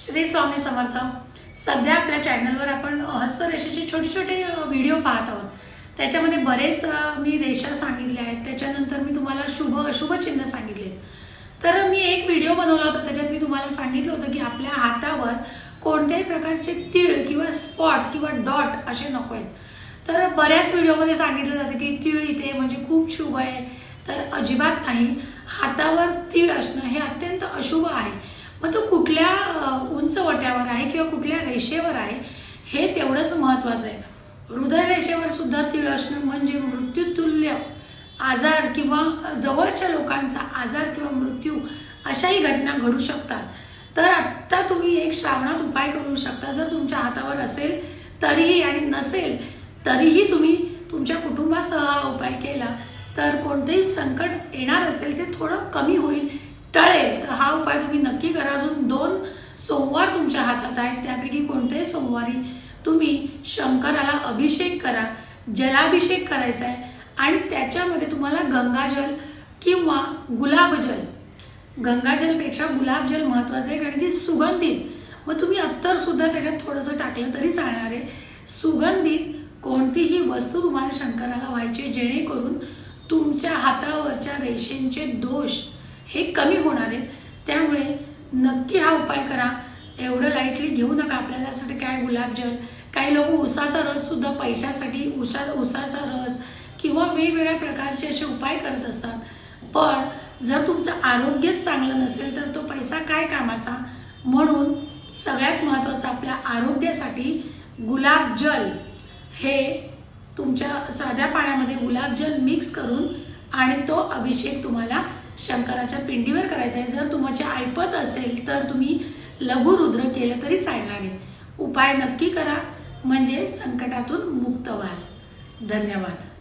श्री स्वामी समर्थ. सध्या आपल्या चॅनलवर आपण हस्तरेषेचे छोटे छोटे व्हिडिओ पाहत आहोत. त्याच्यामध्ये बरेच मी रेषा सांगितल्या आहेत. त्याच्यानंतर मी तुम्हाला शुभ अशुभ चिन्ह सांगितले. तर मी एक व्हिडिओ बनवला होता. त्याच्यात मी तुम्हाला सांगितलं होतं की आपल्या हातावर कोणत्याही प्रकारचे तीळ किंवा स्पॉट किंवा डॉट असे नको आहेत. तर बऱ्याच व्हिडिओमध्ये सांगितलं जातं की तीळ इथे म्हणजे खूप शुभ आहे. तर अजिबात नाही. हातावर तीळ असणं हे अत्यंत अशुभ आहे. मग तो कुठल्या उंचवट्यावर उंच वट्यावर आहे किंवा कुठल्या रेषेवर आहे हे तेवढंच महत्त्वाचं आहे. हृदय रेषेवर सुद्धा तीळ असणं म्हणजे मृत्यूतुल्य आजार किंवा जवळच्या लोकांचा आजार किंवा मृत्यू अशाही घटना घडू शकतात. तर आत्ता तुम्ही एक श्रावणात उपाय करू शकता. जर तुमच्या हातावर असेल तरीही आणि नसेल तरीही तुम्ही तुमच्या कुटुंबासह हा उपाय केला तर कोणतेही संकट येणार असेल ते थोडं कमी होईल. टळेल तर हा उपाय तुम्ही नक्की करा. अजून दोन सोमवार तुमच्या हातात आहेत. त्यापैकी कोणत्याही सोमवारी तुम्ही शंकराला अभिषेक करा जलाभिषेक करायचा आहे आणि त्याच्यामध्ये तुम्हाला गंगाजल किंवा गुलाबजल गंगाजलपेक्षा गुलाबजल महत्त्वाचं आहे कारण की सुगंधित. मग तुम्ही अत्तरसुद्धा त्याच्यात थोडंसं टाकलं तरी चालणार आहे. सुगंधित कोणतीही वस्तू तुम्हाला शंकराला व्हायची जेणेकरून तुमच्या हातावरच्या रेषेंचे दोष हे कमी होणार आहेत. त्यामुळे नक्की हा उपाय करा. एवढं लाईटली घेऊ नका आपल्याला यासाठी काय गुलाबजल काही लोक उसाचा रस सुद्धा पैशासाठी उसा उसाचा रस किंवा वेगवेगळ्या प्रकारचे असे उपाय करत असतात. पण जर तुमचं आरोग्यच चांगलं नसेल तर तो पैसा काय कामाचा? म्हणून सगळ्यात महत्त्वाचं आपल्या आरोग्यासाठी गुलाबजल हे तुमच्या साध्या पाण्यामध्ये गुलाबजल मिक्स करून आणि तो अभिषेक तुम्हाला शंकराच्या पिंडीवर करायचं आहे जर तुमचे ऐपत असेल तर तुम्ही लघुरुद्र केलं तरी चालणार आहे. उपाय नक्की करा म्हणजे संकटातून मुक्त व्हाल. धन्यवाद.